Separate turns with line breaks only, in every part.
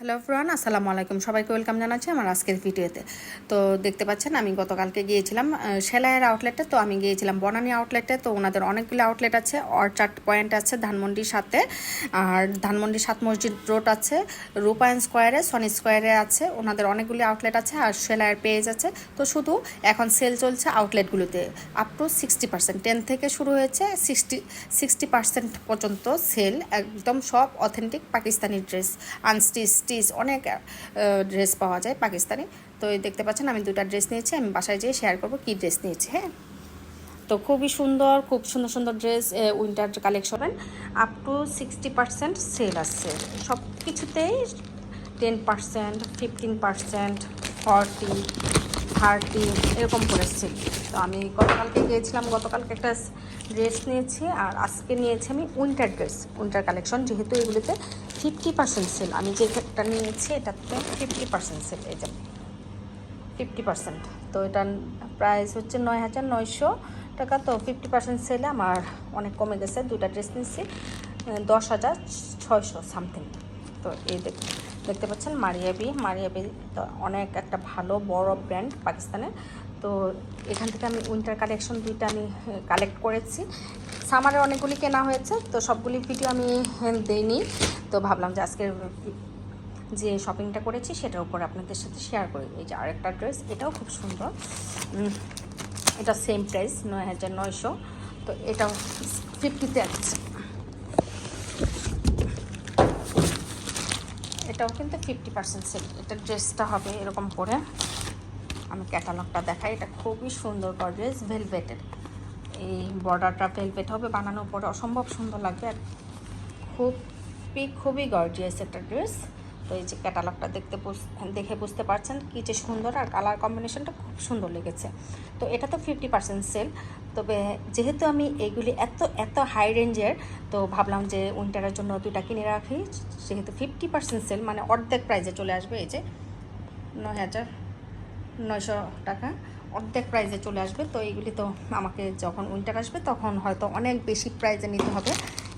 Hello Fran আসসালামু আলাইকুম। সবাইকে ওয়েলকাম জানাচ্ছি আমার আজকের ভিডিওতে। তো দেখতে পাচ্ছেন, আমি গতকালকে গিয়েছিলাম সেলাইয়ের আউটলেটে তো আমি গিয়েছিলাম বনানী আউটলেটে তো ওনাদের অনেকগুলো আউটলেট আছে অর্চার্ড পয়েন্ট আছে ধানমন্ডির সাথে আর ধানমন্ডি সাত মসজিদ রোড আছে, রূপায়ণ স্কোয়ারে সনি স্কোয়ারে আছে। ওনাদের অনেকগুলি আউটলেট আছে, আর সেলাইয়ের পেজ আছে। তো শুধু এখন সেল চলছে আউটলেটগুলোতে up to sixty percent ten থেকে শুরু হয়েছে সিক্সটি সিক্সটি পার্সেন্ট পর্যন্ত সেল একদম সব authentic Pakistani dress unstitch stitch অনেক ড্রেস পাওয়া যায় পাকিস্তানি। তো দেখতে পাচ্ছেন আমি দুটা ড্রেস নিয়েছি, আমি বাসায় যেয়ে শেয়ার করব কী ড্রেস নিয়েছি হ্যাঁ? তো খুবই সুন্দর, খুব সুন্দর সুন্দর dress winter collection up to sixty percent sale আসছে সব কিছুতেই ten percent fifteen percent forty thirty, এরকম সেল তো আমি গতকালকে গিয়েছিলাম, গতকালকে একটা ড্রেস নিয়েছি আর আজকে নিয়েছি আমি উইন্টার ড্রেস উইন্টার কালেকশন যেহেতু এগুলিতে ফিফটি পার্সেন্ট সেল আমি যে একটা নিয়েছি এটাতে ফিফটি পার্সেন্ট সেল এই যে ফিফটি পার্সেন্ট তো এটার প্রাইস হচ্ছে নয় হাজার নয়শো টাকা, তো ফিফটি পার্সেন্ট সেলে আমার অনেক কমে গেছে। দুটা ড্রেস নিচ্ছি দশ হাজার ছয়শো সামথিং তো এই দেখ দেখতে পাচ্ছেন মারিয়াবি মারিয়াবি তো অনেক একটা ভালো, বড় ব্র্যান্ড পাকিস্তানের। তো এখান থেকে আমি উইন্টার কালেকশন দুইটা আমি কালেক্ট করেছি। সামারের অনেকগুলি কেনা হয়েছে, তো সবগুলি ভিডিও আমি দেইনি। তো ভাবলাম যে আজকের যে শপিংটা করেছি, সেটার উপর আপনাদের সাথে শেয়ার করি। এই যে আরেকটা ড্রেস এটাও খুব সুন্দর। এটা সেম প্রাইস নয় হাজার নয়শো। তো এটাও ফিফটিতে আছে এটাও কিন্তু ফিফটি পার্সেন্ট সেল এটা ড্রেসটা হবে এরকম করে। আমি ক্যাটালগটা দেখাই। এটা খুবই সুন্দর ড্রেস ভেলভেটের এই বর্ডারটা ভেলভেট হবে, বানানোর পরে অসম্ভব সুন্দর লাগবে আর খুবই খুবই গর্জিয়াস একটা ড্রেস তো এই যে ক্যাটালগটা দেখতে দেখে বুঝতে পারছেন কী যে সুন্দর আর কালার কম্বিনেশনটা খুব সুন্দর লেগেছে। তো এটা তো ফিফটি পার্সেন্ট সেল তবে যেহেতু আমি এগুলি এত এত হাই রেঞ্জের তো ভাবলাম যে উইন্টারের জন্য দুইটা কিনে রাখি। যেহেতু ফিফটি পার্সেন্ট সেল মানে অর্ধেক প্রাইজে চলে আসবে এই যে নয় হাজার নয়শো টাকা। অর্ধেক প্রাইজে চলে আসবে, তো এইগুলি তো আমাকে যখন উইন্টার আসবে তখন হয়তো অনেক বেশি প্রাইজে নিতে হবে।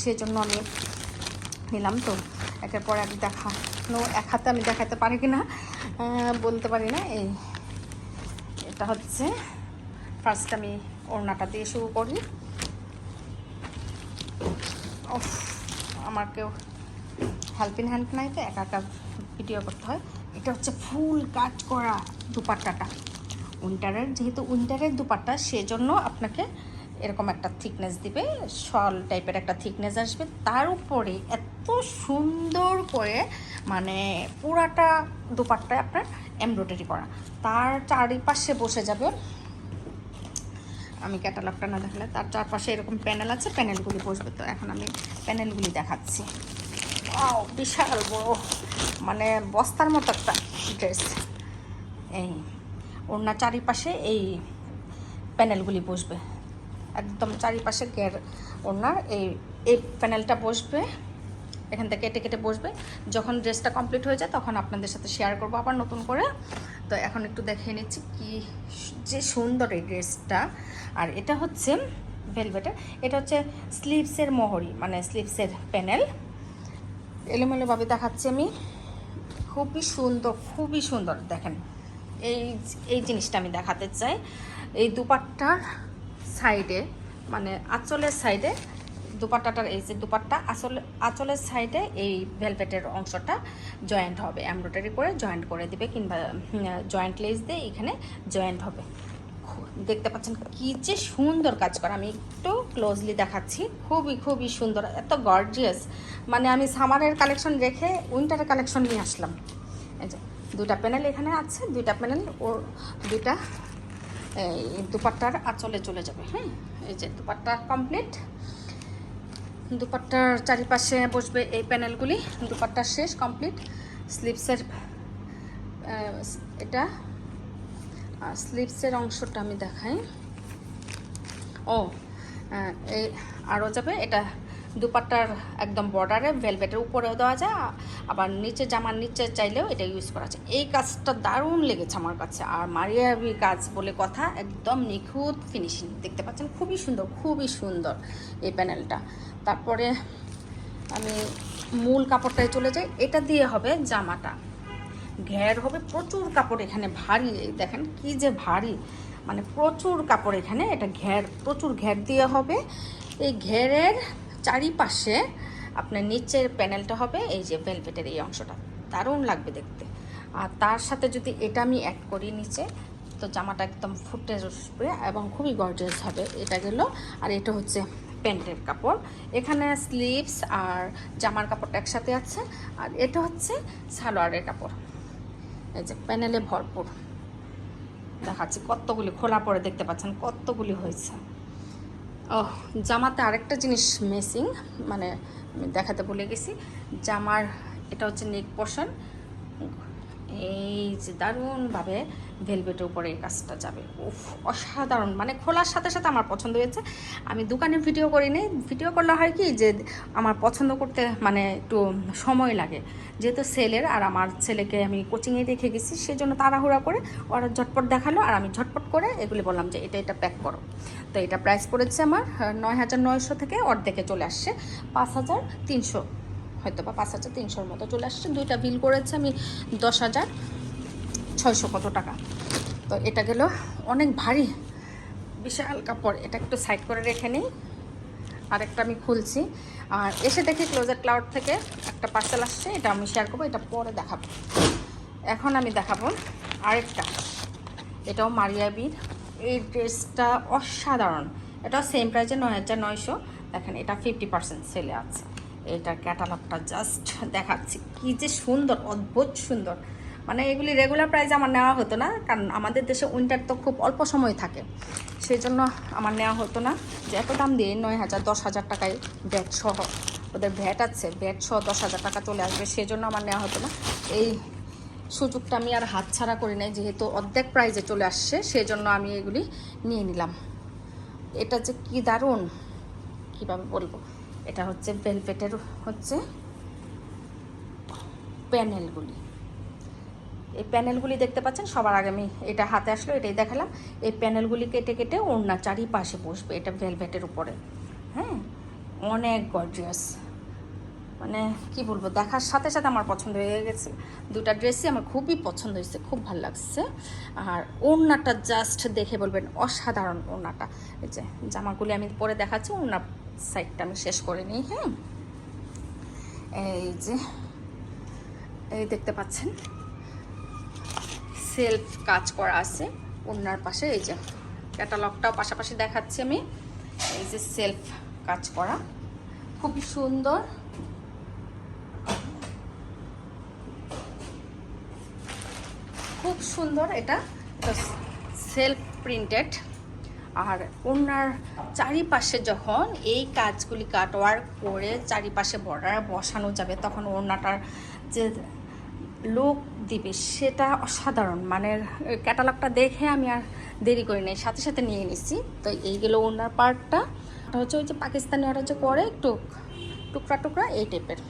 সেজন্য আমি নিলাম। তো একের পর এক দেখানো, এক হাতে আমি দেখাতে পারি কি না বলতে পারি না। এই, এটা হচ্ছে ফার্স্ট আমি ওড়নাটা দিয়ে শুরু করি। আমার কেউ হেল্পিং হ্যান্ড নাই তো, একা একা ভিডিও করতে হয়। এটা হচ্ছে ফুল কাট করা দুপাট্টাটা। উইন্টারের, যেহেতু উইন্টারের দুপাট্টা, সেজন্য আপনাকে এরকম একটা থিকনেস দিবে, শল টাইপের একটা থিকনেস আসবে। তার উপরে এত সুন্দর করে মানে পুরাটা দুপাট্টায় আপনার এমব্রয়ডারি করা। তার চারিপাশে বসে যাবে আমি ক্যাটালগটা না দেখালে, তার চারপাশে এরকম প্যানেল আছে, প্যানেলগুলি বসবে তো। এখন আমি প্যানেলগুলি দেখাচ্ছি। ও বিশাল বড় মানে বস্তার মতো একটা ড্রেস। এই ওনার চারিপাশে এই প্যানেলগুলি বসবে। একদম চারিপাশে গের ওনার এই এই প্যানেলটা বসবে, এখান থেকে কেটে কেটে বসবে। যখন ড্রেসটা কমপ্লিট হয়ে যায়, তখন আপনাদের সাথে শেয়ার করব আবার নতুন করে। তো এখন একটু দেখিয়ে নিচ্ছি কি যে সুন্দর এই ড্রেসটা। আর এটা হচ্ছে ভেলভেটের এটা হচ্ছে স্লিভসের মোহরি মানে স্লিভসের প্যানেল এলোমেলোভাবে দেখাচ্ছি আমি। খুবই সুন্দর খুবই সুন্দর, দেখেন। এই এই জিনিসটা আমি দেখাতে চাই। এই দুপাট্টার সাইডে মানে আঁচলের সাইডে দুপাট্টাটার এই যে দুপাট্টা আসলে আঁচলের সাইডে এই ভেলভেটের অংশটা জয়েন্ট হবে, এমব্রয়ডারি করে জয়েন্ট করে দিবে কিংবা জয়েন্ট লেস দিয়ে এখানে জয়েন্ট হবে। দেখতে পাচ্ছেন কি যে সুন্দর কাজ করা, আমি একটু ক্লোজলি দেখাচ্ছি, খুবই খুবই সুন্দর, এত গর্জিয়াস মানে আমি সামারের কালেকশন রেখে উইন্টারের কালেকশন নিয়ে আসলাম। এই যে দুটা প্যানেল এখানে আছে, দুইটা প্যানেল ওর দুইটা, এই দুপাট্টার আঁচলে চলে যাবে হ্যাঁ এই যে দুপাট্টা কমপ্লিট দুপাট্টার চারিপাশে বসবে এই প্যানেলগুলি। দুপাট্টার শেষ, কমপ্লিট। স্লিপসের এটা। আর স্লিপসের অংশটা আমি দেখাই। ও এই আরও যাবে। এটা দুপাট্টার একদম বর্ডারে ভেলভেটের উপরেও দেওয়া যায়, আবার নিচে জামার নিচে চাইলেও এটা ইউজ করা যায়। এই কাজটা দারুণ লেগেছে আমার কাছে। আর মারিয়াবি কাজ বলে কথা, একদম নিখুঁত ফিনিশিং দেখতে পাচ্ছেন, খুবই সুন্দর খুবই সুন্দর এই প্যানেলটা তারপরে আমি মূল কাপড়টায় চলে যাই। এটা দিয়ে হবে জামাটা। ঘের হবে, প্রচুর কাপড় এখানে ভারী। দেখেন কি যে ভারী। মানে প্রচুর কাপড় এখানে, এটা ঘের প্রচুর ঘের দিয়ে হবে। এই ঘেরের চারিপাশে আপনার নিচের প্যানেলটা হবে, এই যে ভেলভেটের এই অংশটা। দারুণ লাগবে দেখতে। আর তার সাথে যদি এটা আমি অ্যাড করি নিচে, তো জামাটা একদম ফুটে উঠবে এবং খুবই গর্জিয়াস হবে। এটা গেল, আর এটা হচ্ছে প্যান্টের কাপড়। এখানে স্লিভস আর জামার কাপড়টা একসাথে আছে, আর এটা হচ্ছে সালোয়ারের কাপড়। এই যে প্যানেলে ভরপুর। দেখাচ্ছি কতগুলি, খোলা পরে দেখতে পাচ্ছেন কতগুলি হয়েছে। জামাতে আরেকটা জিনিস মেসিং মানে দেখাতে ভুলে গেছি। জামার এটা হচ্ছে নেক পোর্শন এই যে দারুণভাবে ভেলভেটের উপরে এই কাজটা যাবে। উফ, অসাধারণ। মানে খোলার সাথে সাথে আমার পছন্দ হয়েছে। আমি দোকানে ভিডিও করি নি ভিডিও করলে হয় কি যে আমার পছন্দ করতে মানে একটু সময় লাগে। যেহেতু সেলের আর আমার ছেলেকে আমি কোচিংয়ে দেখে গেছি সেই জন্য তাড়াহুড়া করে ওরা ঝটপট দেখাল আর আমি ঝটপট করে এগুলি বললাম যে এটা এটা প্যাক করো। তো এটা প্রাইস পড়েছে আমার নয় হাজার নয়শো থেকে অর্ধেকে চলে আসছে, পাঁচ হাজার তিনশো। হয়তো বা পাঁচ হাজার তিনশোর মতো চলে আসছে। দুইটা বিল করেছে, আমি দশ হাজার ছয়শো কত টাকা। তো এটা গেল অনেক ভারী, বিশাল কাপড়। এটা একটু সাইড করে রেখে নিই। আরেকটা আমি খুলছি। আর এসে দেখি ক্লোজার ক্লাউড থেকে একটা পার্সেল আসছে, এটা আমি শেয়ার করব, এটা পরে দেখাবো। এখন আমি দেখাবো আরেকটা। এটাও মারিয়াবির এই ড্রেসটা অসাধারণ। এটাও সেম প্রাইসে নয় হাজার নয়শো। দেখেন, এটা ফিফটি পার্সেন্ট সেলে আছে। এটার ক্যাটালগটা জাস্ট দেখাচ্ছি। কি যে সুন্দর, অদ্ভুত সুন্দর। মানে এগুলি রেগুলার প্রাইস আমার নেওয়া হতো না, কারণ আমাদের দেশে উইন্টার তো খুব অল্প সময় থাকে। সেই জন্য আমার নেওয়া হতো না। যে এত দাম দিয়ে নয় হাজার, দশ হাজার টাকায় ব্যাট সহ, ওদের ভ্যাট আছে ভ্যাট সহ দশ হাজার টাকা চলে আসবে, সেই জন্য আমার নেওয়া হতো না। এই সুযোগটা আমি আর হাতছাড়া করি নাই, যেহেতু অর্ধেক প্রাইজে চলে আসছে, সেই জন্য আমি এগুলি নিয়ে নিলাম। এটা যে কি দারুণ, কীভাবে বলব? এটা হচ্ছে ভেলভেটের হচ্ছে প্যানেলগুলি এই প্যানেলগুলি দেখতে পাচ্ছেন? সবার আগে আমি এটা হাতে আসলো, এটাই দেখালাম। এই প্যানেলগুলি কেটে কেটে ওড়না চারিপাশে বসবে এটা ভেলভেটের উপরে। হ্যাঁ? অনেক গর্জিয়াস মানে কি বলব, দেখার সাথে সাথে আমার পছন্দ হয়ে গেছে। দুটা ড্রেসই আমার খুবই পছন্দ হয়েছে, খুব ভালো লাগছে। আর ওড়নাটা জাস্ট দেখে বলবেন, অসাধারণ ওড়নাটা। এই যে জামাগুলি আমি পরে দেখাচ্ছি ওড়নার সাইডটা আমি শেষ করে নিই হ্যাঁ? এই যে, এই দেখতে পাচ্ছেন? সেলফ কাজ করা আছে, ওনার পাশে, এই যে, ক্যাটালগটাও পাশাপাশি দেখাচ্ছি আমি। এই যে সেলফ কাজ করা, খুবই সুন্দর। খুব সুন্দর এটা সেলফ প্রিন্টেড। আর ওনার চারিপাশে যখন এই কাজগুলি কাটওয়ার্ক করে চারিপাশে বর্ডার বসানো যাবে, তখন ওনাটার যে লোক দিবে সেটা অসাধারণ। মানে ক্যাটালগটা দেখে আমি আর দেরি করি নাই, সাথে সাথে নিয়ে নিছি। তো এইগুলো ওনার পার্টটা হচ্ছে ওই যে পাকিস্তানি ওরা যে করে একটু টুকরা টুকরা, এই টাইপের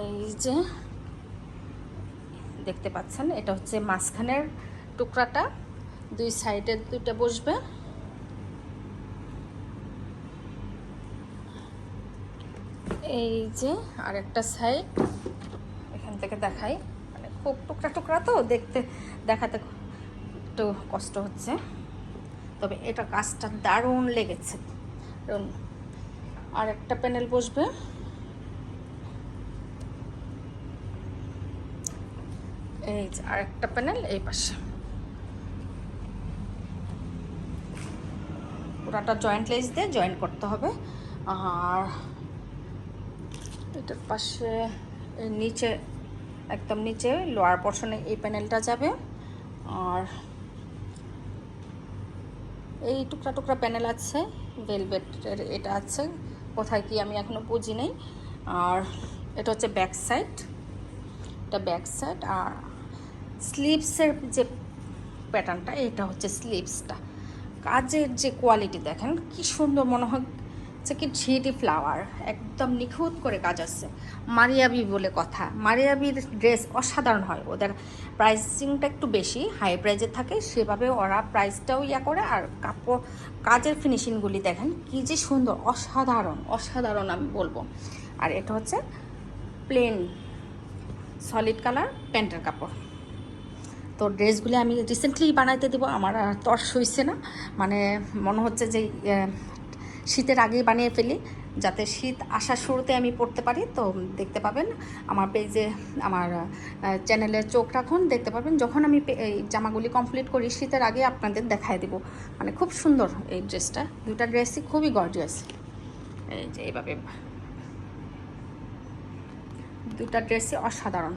এই যে দেখতে পাচ্ছেন, এটা হচ্ছে মাঝখানের টুকরাটা। দুই সাইডে দুইটা বসবে। এই যে আরেকটা সাইড, এখান থেকে দেখাই। মানে খুব টুকরা টুকরা তো দেখতে, দেখাতে একটু কষ্ট হচ্ছে। তবে এটা কাজটা দারুণ লেগেছে। আর একটা প্যানেল বসবে। এই যে আর একটা প্যানেল এই পাশে। পুরাটা জয়েন্ট লেস দিয়ে জয়েন্ট করতে হবে। আর এটার পাশে নিচে, একদম নিচে লোয়ার পোর্শনে এই প্যানেলটা যাবে। আর এই টুকরা টুকরা প্যানেল আছে ভেলভেটের এটা আছে, কোথায় কি আমি এখনও বুঝি নেই। আর এটা হচ্ছে ব্যাক সাইড এটা ব্যাক সাইড আর স্লিভসের যে প্যাটার্নটা এটা হচ্ছে স্লিভসটা কাজের যে কোয়ালিটি দেখেন, কি সুন্দর মনে হয় হচ্ছে কি ঝিটি ফ্লাওয়ার একদম নিখুঁত করে কাজ আছে মারিয়াবি বলে কথা, মারিয়াবির ড্রেস অসাধারণ হয়। ওদের প্রাইসিংটা একটু বেশি হাই প্রাইজের থাকে, সেভাবে ওরা প্রাইসটাও ইয়া করে, আর কাপড়, কাজের ফিনিশিংগুলি দেখেন, কী যে সুন্দর, অসাধারণ অসাধারণ আমি বলব। আর এটা হচ্ছে প্লেন সলিড কালার প্যান্টের কাপড়। তো ড্রেসগুলি আমি রিসেন্টলি বানাইতে দেবো, আমার আর তর সইছে না। মানে মনে হচ্ছে যে শীতের আগেই বানিয়ে ফেলি, যাতে শীত আসার শুরুতে আমি পড়তে পারি। তো দেখতে পাবেন, আমার পেজে, আমার চ্যানেলে চোখ রাখুন, দেখতে পাবেন যখন আমি এই জামাগুলি কমপ্লিট করি, শীতের আগে আপনাদের দেখায় দেবো। মানে খুব সুন্দর এই ড্রেসটা দুটা ড্রেসই খুবই গর্জিয়াস এই যে, এইভাবে। দুটা ড্রেসই অসাধারণ।